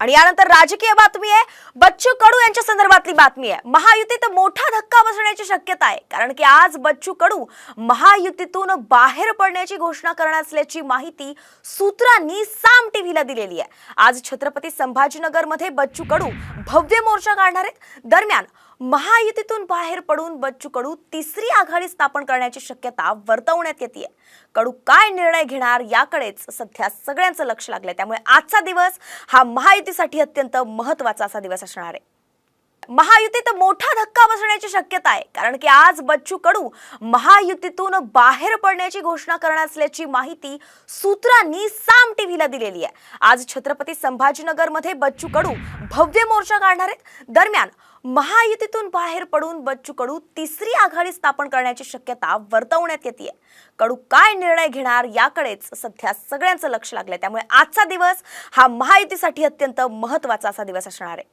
आणि यानंतर राजकीय बातमी आहे बच्चू कडू यांच्या संदर्भातली बातमी आहे. महायुतीत मोठा धक्का बसण्याची शक्यता आहे. कारण की आज बच्चू कडू महायुतीतून बाहेर पडण्याची घोषणा करणार असल्याची माहिती सूत्रांनी साम टीव्हीला दिलेली आहे. आज छत्रपती संभाजीनगरमध्ये बच्चू कडू भव्य मोर्चा काढणार आहेत. दरम्यान महायुतीतून बाहेर पडून बच्चू कडू तिसरी आघाडी स्थापन करण्याची शक्यता वर्तवण्यात येते कडू काय निर्णय घेणार याकडेच सध्या सगळ्यांचं लक्ष लागलंय. त्यामुळे आजचा दिवस हा महायुतीसाठी अत्यंत महत्त्वाचा असा दिवस असणार आहे. महायुतीत मोठा धक्का बसण्याची शक्यता आहे कारण की आज बच्चू कडू महायुतीतून बाहेर पडण्याची घोषणा करणार असल्याची माहिती सूत्रांनी साम टीव्हीला दिलेली आहे. आज छत्रपती संभाजीनगरमध्ये बच्चू कडू भव्य मोर्चा काढणार आहेत. दरम्यान महायुतीतून बाहेर पडून बच्चू कडू तिसरी आघाडी स्थापन करण्याची शक्यता वर्तवण्यात येते. कडू काय निर्णय घेणार याकडेच सध्या सगळ्यांचं लक्ष लागलंय. त्यामुळे आजचा दिवस हा महायुतीसाठी अत्यंत महत्त्वाचा असा दिवस असणार आहे.